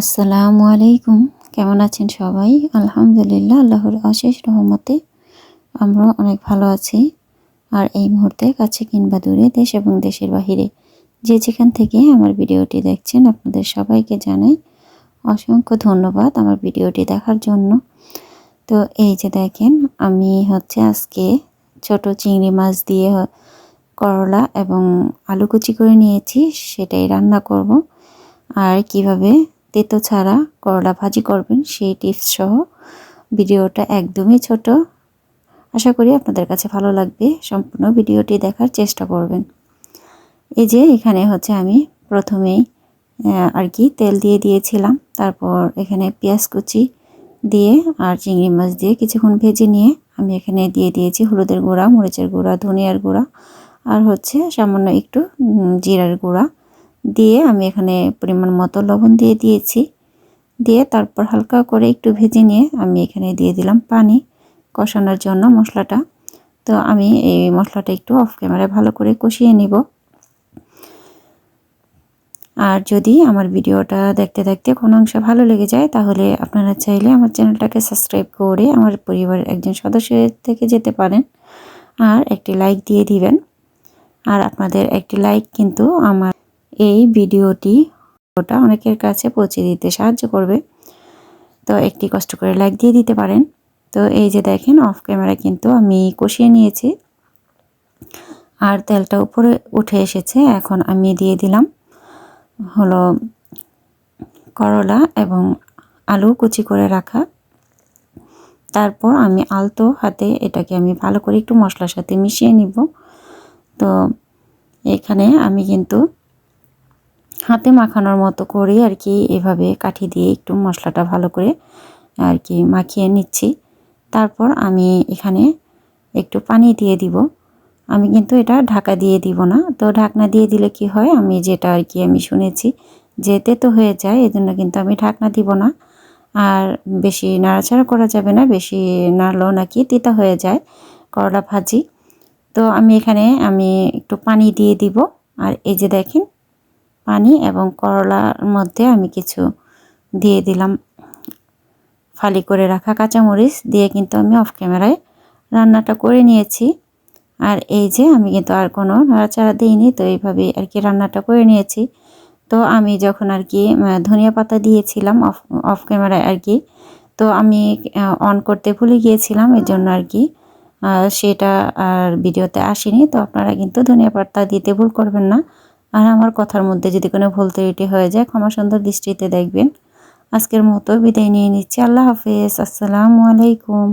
আসসালামু আলাইকুম। কেমন আছেন সবাই? আলহামদুলিল্লাহ, আল্লাহর অশেষ রহমতে আমরা অনেক ভালো আছি। আর এই মুহূর্তে কাছে কিংবা দূরে দেশ এবং দেশের বাহিরে যে যেখান থেকে আমার ভিডিওটি দেখছেন, আপনাদের সবাইকে জানাই অসংখ্য ধন্যবাদ আমার ভিডিওটি দেখার জন্য। তো এই যে দেখেন, আমি হচ্ছে আজকে ছোট চিংড়ি মাছ দিয়ে করলা এবং আলু কুচি করে নিয়েছি, সেটাই রান্না করব। আর কীভাবে তেতো ছাড়া করলা ভাজি করবেন, সেই টিপস সহ ভিডিওটা একদমই ছোট। আশা করি আপনাদের কাছে ভালো লাগবে, সম্পূর্ণ ভিডিওটি দেখার চেষ্টা করবেন। এই যে এখানে হচ্ছে আমি প্রথমেই আর কি তেল দিয়ে দিয়েছিলাম, তারপর এখানে পেঁয়াজ কুচি দিয়ে আর চিংড়ি মাছ দিয়ে কিছুক্ষণ ভেজে নিয়ে আমি এখানে দিয়ে দিয়েছি হলুদের গুঁড়া, মরিচের গুঁড়া, ধনিয়ার গুঁড়া, আর হচ্ছে সামান্য একটু জিরার গুঁড়া। দিয়ে আমি এখানে পরিমাণ মতো লবণ দিয়ে দিয়েছি। দিয়ে তারপর হালকা করে একটু ভেজে নিয়ে আমি এখানে দিয়ে দিলাম পানি কষানোর জন্য মশলাটা। তো আমি এই মশলাটা একটু অফ ক্যামেরায় ভালো করে কষিয়ে নিব। আর যদি আমার ভিডিওটা দেখতে দেখতে কোনো অংশ ভালো লেগে যায়, তাহলে আপনারা চাইলে আমার চ্যানেলটাকে সাবস্ক্রাইব করে আমার পরিবারের একজন সদস্য থেকে যেতে পারেন আর একটি লাইক দিয়ে দিবেন। আর আপনাদের একটি লাইক কিন্তু আমার এই ভিডিওটি ওটা অনেকের কাছে পৌঁছে দিতে সাহায্য করবে। তো একটি কষ্ট করে লাইক দিয়ে দিতে পারেন। তো এই যে দেখেন, অফ ক্যামেরা কিন্তু আমি কষিয়ে নিয়েছি। আর তেলটা উপরে উঠে এসেছে, এখন আমি দিয়ে দিলাম হলো করলা এবং আলু কুচি করে রাখা। তারপর আমি আলতো হাতে এটাকে আমি ভালো করে একটু মশলার সাথে মিশিয়ে নিব। তো এখানে আমি কিন্তু হাতে মাখানোর মতো করে আর কি এভাবে কাঠি দিয়ে একটু মশলাটা ভালো করে আর কি মাখিয়ে নিচ্ছি। তারপর আমি এখানে একটু পানি দিয়ে দিব। আমি কিন্তু এটা ঢাকা দিয়ে দিব না। তো ঢাকনা দিয়ে দিলে কি হয়? আমি যেটা আর কি আমি শুনেছি যে তেতো হয়ে যায় এই জন্য কিন্তু আমি ঢাকনা দিব না। আর বেশি নাড়াচাড়া করা যাবে না, বেশি নাড়লেও নাকি তিতা হয়ে যায় করলা ভাজি। তো আমি এখানে আমি একটু পানি দিয়ে দিব। আর এই যে দেখেন পানি এবং করলার মধ্যে আমি কিছু দিয়ে দিলাম। ফালি করে রাখা কাঁচামরিচ দিয়ে কিন্তু আমি অফ ক্যামেরায় রান্নাটা করে নিয়েছি। আর এই যে আমি কিন্তু আর কোনো নাড়াচাড়া দিইনি, তো এইভাবে আর কি রান্নাটা করে নিয়েছি। তো আমি যখন আর কি ধনিয়া পাতা দিয়েছিলাম অফ অফ ক্যামেরায় আর কি, তো আমি অন করতে ভুলে গিয়েছিলাম এই জন্য আর কি সেটা আর ভিডিওতে আসেনি। তো আপনারা কিন্তু ধনিয়া পাতা দিতে ভুল করবেন না। আর আমার কথার মধ্যে যদি কোনো ভুল ত্রুটি হয়ে যায়, ক্ষমা সুন্দর দৃষ্টিতে দেখবেন। আজকের মতো বিদায় নিয়ে নিচ্ছি। আল্লাহ হাফেজ। আসসালামু আলাইকুম।